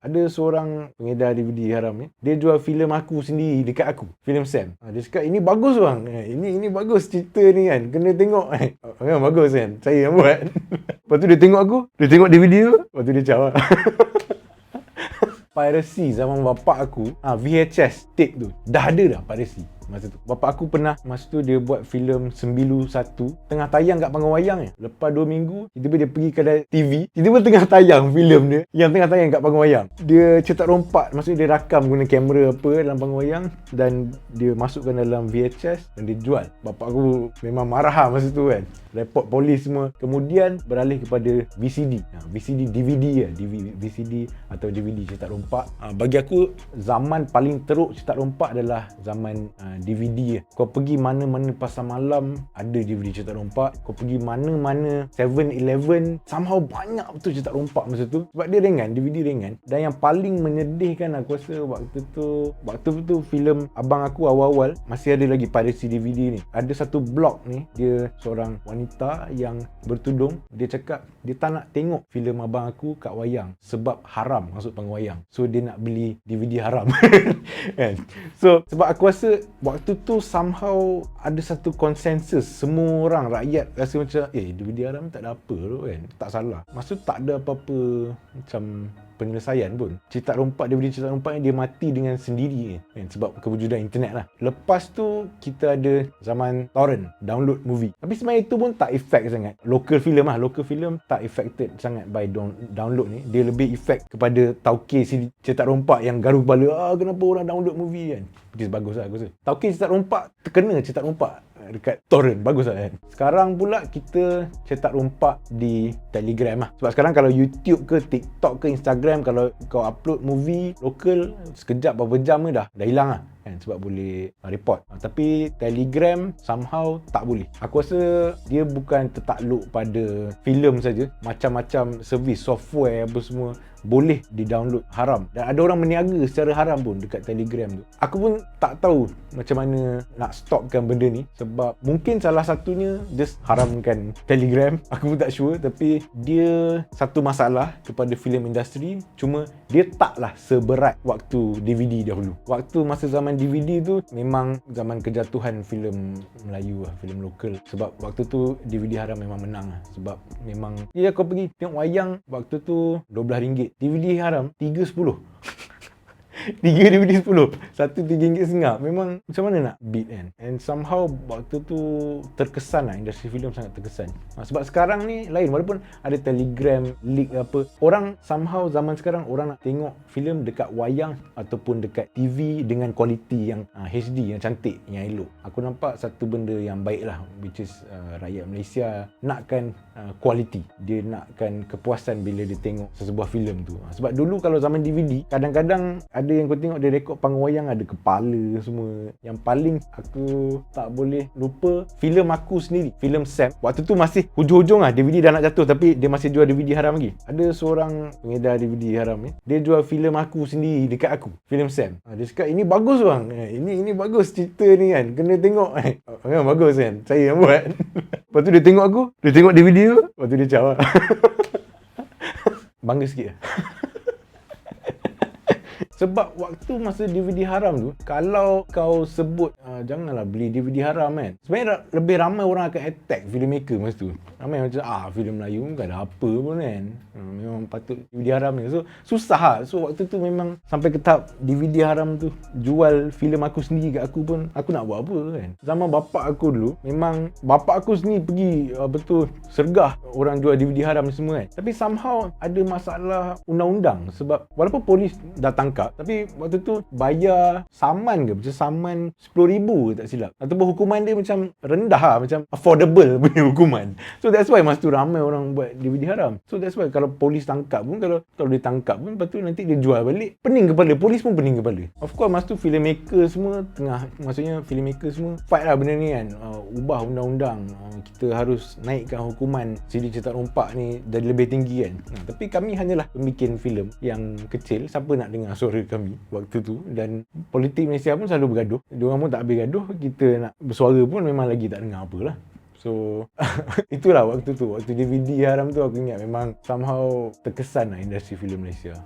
Ada seorang pengedar DVD haram ni, dia jual filem aku sendiri dekat aku. Filem Sam. Ha, dia cakap, ini bagus bang. Eh, ini ini bagus cerita ni kan. Kena tengok. Eh, oh, bagus kan. Saya yang buat. Lepas tu dia tengok aku. Dia tengok DVD tu. Lepas tu dia cakap. piracy zaman bapak aku ha, VHS tape tu dah ada dah piracy masa tu. Bapak aku pernah masa tu dia buat filem Sembilu Satu. Tengah tayang kat panggung wayang je lepas 2 minggu tiba-tiba dia pergi kedai TV tiba-tiba tengah tayang filem dia yang tengah tayang kat panggung wayang. Dia cetak rompak. Maksudnya dia rakam guna kamera apa dalam panggung wayang dan dia masukkan dalam VHS dan dia jual. Bapak aku memang marah lah masa tu kan. Report polis semua. Kemudian beralih kepada VCD ha, VCD DVD ya. VCD atau DVD cetak rompak. Ha, bagi aku zaman paling teruk cetak rompak adalah zaman ha, DVD kau pergi mana-mana pasar malam ada DVD cetak rompak kau pergi mana-mana 7-Eleven somehow banyak betul cetak rompak masa tu. Sebab dia ringan DVD ringan. Dan yang paling menyedihkan aku rasa waktu tu waktu tu filem abang aku awal-awal masih ada lagi piracy DVD ni. Ada satu blog ni dia seorang wanita yang bertudung. Dia cakap dia tak nak tengok filem abang aku kat wayang sebab haram masuk panggung wayang. So dia nak beli DVD haram. Kan? So sebab aku rasa waktu tu somehow ada satu konsensus semua orang rakyat rasa macam eh DVD haram tak ada apa tu kan tak salah. Maksud tak ada apa-apa macam penyelesaian pun. Cetak rompak DVD cetak rompak dia mati dengan sendiri kan sebab kewujudan internet lah. Lepas tu kita ada zaman torrent download movie. Tapi sebenarnya itu pun tak effect sangat. Local film lah local film tak affected sangat by download ni. Dia lebih effect kepada tauke si cetak rompak yang garu kepala ah kenapa orang download movie? kan which is bagus lah aku rasa tauke cetak rompak? Terkena cetak rompak dekat torrent. Bagus lah kan? Sekarang pula kita cetak rompak di telegram lah. Sebab sekarang kalau youtube ke tiktok ke instagram kalau kau upload movie lokal sekejap beberapa jam dah dah hilang lah kan? Sebab boleh report. Tapi telegram somehow tak boleh. Aku rasa dia bukan tertakluk pada filem saja. Macam-macam servis software apa semua boleh di-download haram. Dan ada orang meniaga secara haram pun dekat telegram tu. Aku pun tak tahu macam mana nak stopkan benda ni sebab mungkin salah satunya just haramkan telegram. Aku pun tak sure tapi dia satu masalah kepada filem industri. Cuma dia taklah seberat waktu DVD dahulu. Waktu masa zaman DVD tu memang zaman kejatuhan filem Melayu lah filem lokal. Sebab waktu tu DVD haram memang menang lah. Sebab memang ya kau pergi tengok wayang waktu tu RM12 DVD haram 3.10 tiga DVD 10 satu tiga ringgit setengah memang macam mana nak beat kan? And somehow waktu tu terkesan lah industri filem sangat terkesan. Ha, sebab sekarang ni lain. Walaupun ada telegram leak apa orang somehow zaman sekarang orang nak tengok filem dekat wayang ataupun dekat TV dengan kualiti yang uh, ha, HD yang cantik yang elok. Aku nampak satu benda yang baik lah which is uh, rakyat Malaysia nakkan kualiti. Uh, dia nakkan kepuasan bila dia tengok sesebuah filem tu. Sebab dulu kalau zaman DVD kadang-kadang ada ada yang kau tengok dia rekod panggung wayang ada kepala semua. Yang paling aku tak boleh lupa filem aku sendiri filem Sam. Waktu tu masih hujung-hujung lah DVD dah nak jatuh tapi dia masih jual DVD haram lagi. Ada seorang pengedar DVD haram ni dia jual filem aku sendiri dekat aku filem Sam. Ha, dia cakap ini bagus bang. Eh, ini ini bagus cerita ni kan. Kena tengok. Eh, oh, bagus kan? Saya yang buat. Lepas tu dia tengok aku dia tengok DVD tu lepas tu dia cakap bangga sikit lah sebab waktu masa DVD haram tu kalau kau sebut uh, janganlah beli DVD haram kan? Sebenarnya lebih ramai orang akan attack filmmaker masa tu. Ramai macam ah filem Melayu kan ada apa pun kan? Uh, memang patut DVD haram ni. So susah lah. So waktu tu memang sampai ke tahap DVD haram tu jual filem aku sendiri kat aku pun aku nak buat apa kan? Zaman bapak aku dulu memang bapak aku sendiri pergi uh, betul sergah orang jual DVD haram ni semua kan? Tapi somehow ada masalah undang-undang sebab walaupun polis dah tangkap tapi waktu tu bayar saman ke? Macam saman RM10,000 tak silap? Ataupun hukuman dia macam rendah lah macam affordable punya hukuman. So that's why masa tu ramai orang buat DVD haram. So that's why kalau polis tangkap pun kalau kalau dia tangkap pun lepas tu nanti dia jual balik. Pening kepala polis pun pening kepala. Of course masa tu filmmaker semua tengah maksudnya filmmaker semua fight lah benda ni kan. Uh, ubah undang-undang. Uh, kita harus naikkan hukuman. CD cetak rompak ni jadi lebih tinggi kan. Nah, tapi kami hanyalah pembikin filem yang kecil. Siapa nak dengar suara kami waktu tu. Dan politik Malaysia pun selalu bergaduh. Dia orang pun tak habis gaduh. Kita nak bersuara pun memang lagi tak dengar apa lah. So itulah waktu tu. Waktu DVD haram tu aku ingat memang Somehow terkesan lah industri filem Malaysia